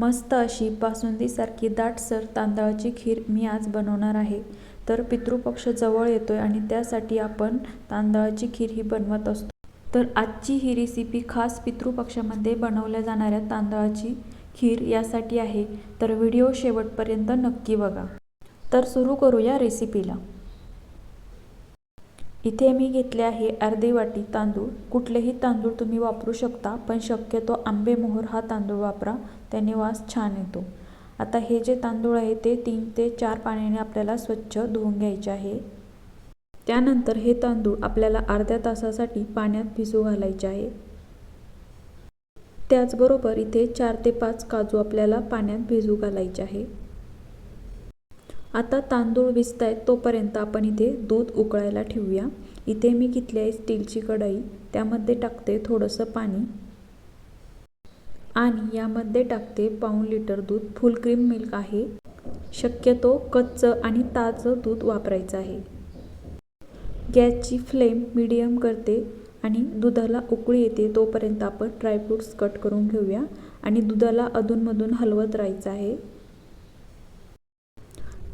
मस्त अशी बासुंदीसारखी दाटसर तांदळाची खीर मी आज बनवणार आहे. तर पितृपक्ष जवळ येतो आहे आणि त्यासाठी आपण तांदळाची खीर ही बनवत असतो. तर आजची ही रेसिपी खास पितृपक्षामध्ये बनवल्या जाणाऱ्या तांदळाची खीर यासाठी आहे. तर व्हिडिओ शेवटपर्यंत नक्की बघा. तर सुरू करूया रेसिपीला इथे मी घेतले आहे अर्धी वाटी तांदूळ. कुठलेही तांदूळ तुम्ही वापरू शकता पण शक्यतो आंबेमोहर हा तांदूळ वापरा त्याने वास छान येतो. आता हे जे तांदूळ आहे ते तीन ते चार पाण्याने आपल्याला स्वच्छ धुवून घ्यायचे आहे. त्यानंतर हे तांदूळ आपल्याला अर्ध्या तासासाठी पाण्यात भिजू घालायचे आहे. त्याचबरोबर इथे चार ते पाच काजू आपल्याला पाण्यात भिजू घालायचे आहे. आता तांदूळ भिजत आहेत तोपर्यंत आपण इथे दूध उकळायला ठेवूया. इथे मी घेतली आहे स्टीलची कढई त्यामध्ये टाकते थोडंसं पाणी. आणि यामध्ये टाकते पाऊण लिटर दूध. फुल क्रीम मिल्क आहे. शक्यतो कच्चं आणि ताजं दूध वापरायचं आहे. गॅसची फ्लेम मिडियम करते आणि दुधाला उकळी येते तोपर्यंत आपण ड्रायफ्रूट्स कट करून घेऊया. आणि दुधाला अधूनमधून हलवत राहायचं आहे.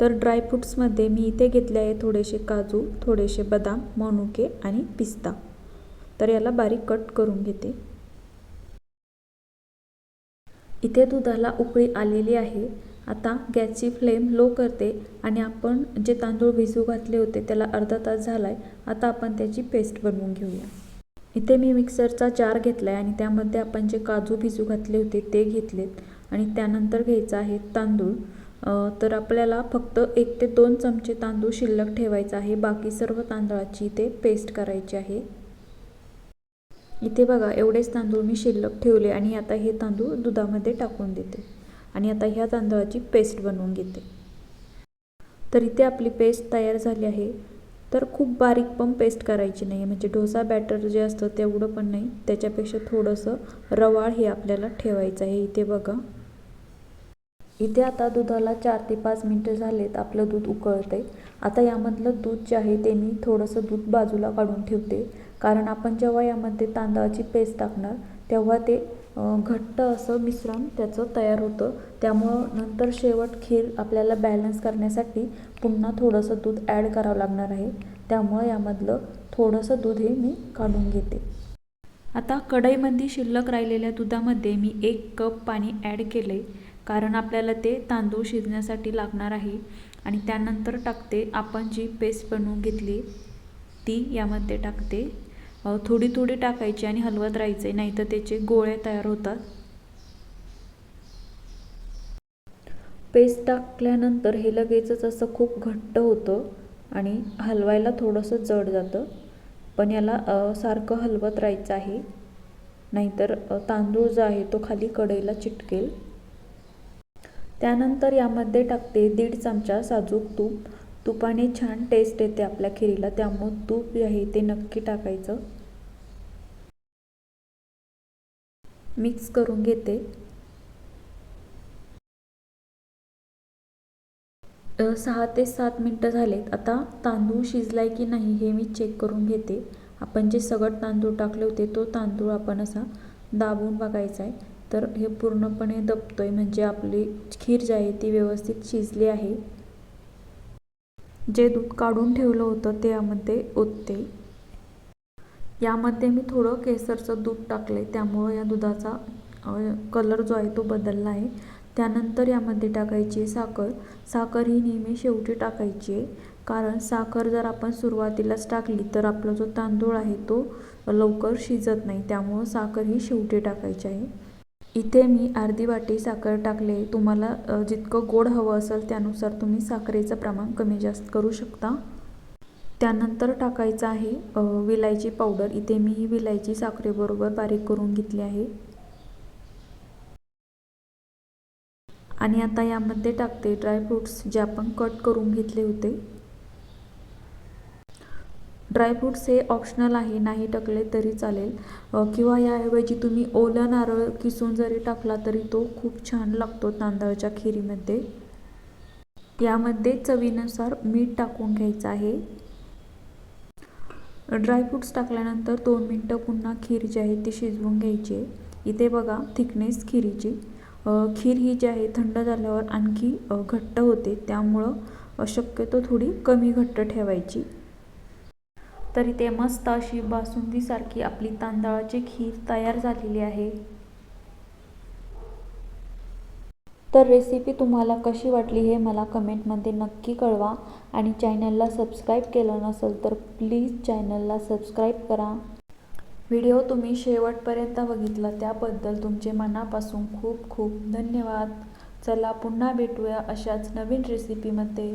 तर ड्रायफ्रूट्समध्ये मी इथे घेतले आहे थोडेसे काजू थोडेसे बदाम मनुके आणि पिस्ता. तर याला बारीक कट करून घेते. इथे दुधाला उकळी आलेली आहे. आता गॅसची फ्लेम लो करते आणि आपण जे तांदूळ भिजू घातले होते त्याला अर्धा तास झाला आहे आता आपण त्याची पेस्ट बनवून घेऊया. इथे मी मिक्सरचा जार घेतला आहे आणि त्यामध्ये आपण जे काजू भिजू घातले होते ते घेतलेत. आणि त्यानंतर घ्यायचं आहे तांदूळ. तर आपल्याला फक्त एक ते दोन चमचे तांदूळ शिल्लक ठेवायचा आहे. बाकी सर्व तांदळाची इथे पेस्ट करायची आहे. इथे बघा एवढेच तांदूळ मी शिल्लक ठेवले आणि आता हे तांदूळ दुधामध्ये टाकून देते. आणि आता ह्या तांदळाची पेस्ट बनवून घेते. तर इथे आपली पेस्ट तयार झाली आहे. तर खूप बारीक पण पेस्ट करायची नाही म्हणजे डोसा बॅटर जे असतं तेवढं पण नाही. त्याच्यापेक्षा थोडंसं रवाळ हे आपल्याला ठेवायचं आहे. इथे बघा. इथे आता दुधाला चार ते पाच मिनटं झालेत आपलं दूध उकळतं आहे आता यामधलं दूध जे आहे ते मी थोडंसं दूध बाजूला काढून ठेवते. कारण आपण जेव्हा यामध्ये तांदळाची पेस्ट टाकणार तेव्हा ते घट्ट असं मिश्रण त्याचं तयार होतं. त्यामुळं नंतर शेवट खीर आपल्याला बॅलन्स करण्यासाठी पुन्हा थोडंसं दूध ॲड करावं लागणार आहे. त्यामुळं यामधलं थोडंसं दूध हे मी काढून घेते. आता कढईमध्ये शिल्लक राहिलेल्या दुधामध्ये मी एक कप पाणी ॲड केलं आहे कारण आपल्याला ते तांदूळ शिजण्यासाठी लागणार आहे आणि त्यानंतर टाकते आपण जी पेस्ट बनवून घेतली ती यामध्ये टाकते. थोडी थोडी टाकायची आणि हलवत राहायचे नाहीतर त्याचे गोळे तयार होतात. पेस्ट टाकल्यानंतर हे लगेचच असं खूप घट्ट होतं आणि हलवायला थोडंसं जड जातं. पण याला सारखं हलवत राहायचं आहे. नाहीतर तांदूळ जो आहे तो खाली कढईला चिटकेल. त्यानंतर यामध्ये टाकते दीड चमचा साजूक तूप. तुपाने छान टेस्ट येते आपल्या खिरीला त्यामुळं तूप जे आहे ते नक्की टाकायचं. मिक्स करून घेते. सहा ते सात मिनटं झालेत. आता तांदूळ शिजलाय की नाही हे मी चेक करून घेते. आपण जे सगळं तांदूळ टाकले होते तो तांदूळ आपण असा दाबून बघायचा आहे तर हे पूर्णपणे दबतोय म्हणजे आपली खीर जी आहे ती व्यवस्थित शिजली आहे. जे दूध काढून ठेवलं होतं ते यामध्ये ओतते. यामध्ये मी थोडं केसरचं दूध टाकलं आहे त्यामुळं या दुधाचा कलर जो आहे तो बदलला आहे. त्यानंतर यामध्ये टाकायची आहे साखर. साखर ही नेहमी शेवटी टाकायची आहे कारण साखर जर आपण सुरुवातीलाच टाकली तर आपला जो तांदूळ आहे तो लवकर शिजत नाही त्यामुळं साखर ही शेवटी टाकायची आहे. इथे मी अर्धी वाटी साखर टाकले. तुम्हाला जितकं गोड हवं असेल त्यानुसार तुम्ही साखरेचं प्रमाण कमी जास्त करू शकता. त्यानंतर टाकायचं आहे विलायची पावडर. इथे मी ही विलायची साखरेबरोबर बारीक करून घेतली आहे. आणि आता यामध्ये टाकते ड्रायफ्रूट्स जे आपण कट करून घेतले होते. ड्रायफ्रूट्स हे ऑप्शनल आहे नाही टाकले तरी चालेल. किंवा याऐवजी तुम्ही ओला नारळ किसून जरी टाकला तरी तो खूप छान लागतो तांदळाच्या खिरीमध्ये. यामध्ये चवीनुसार मीठ टाकून घ्यायचं आहे. ड्रायफ्रूट्स टाकल्यानंतर दोन मिनटं पुन्हा खीर जी आहे ती शिजवून घ्यायची. आहे इथे बघा थिकनेस खिरीची. खीर ही जी आहे थंड झाल्यावर आणखी घट्ट होते. त्यामुळं शक्यतो थोडी कमी घट्ट ठेवायची. तर इथे मस्त अशी बासुंदीसारखी आपली तांदळाची खीर तयार झालेली आहे. तर रेसिपी तुम्हाला कशी वाटली हे मला कमेंटमध्ये नक्की कळवा आणि चॅनलला सबस्क्राईब केलं नसेल तर प्लीज चॅनलला सबस्क्राईब करा. व्हिडिओ तुम्ही शेवटपर्यंत बघितला त्याबद्दल तुमचे मनापासून खूप खूप धन्यवाद. चला पुन्हा भेटूया अशाच नवीन रेसिपीमध्ये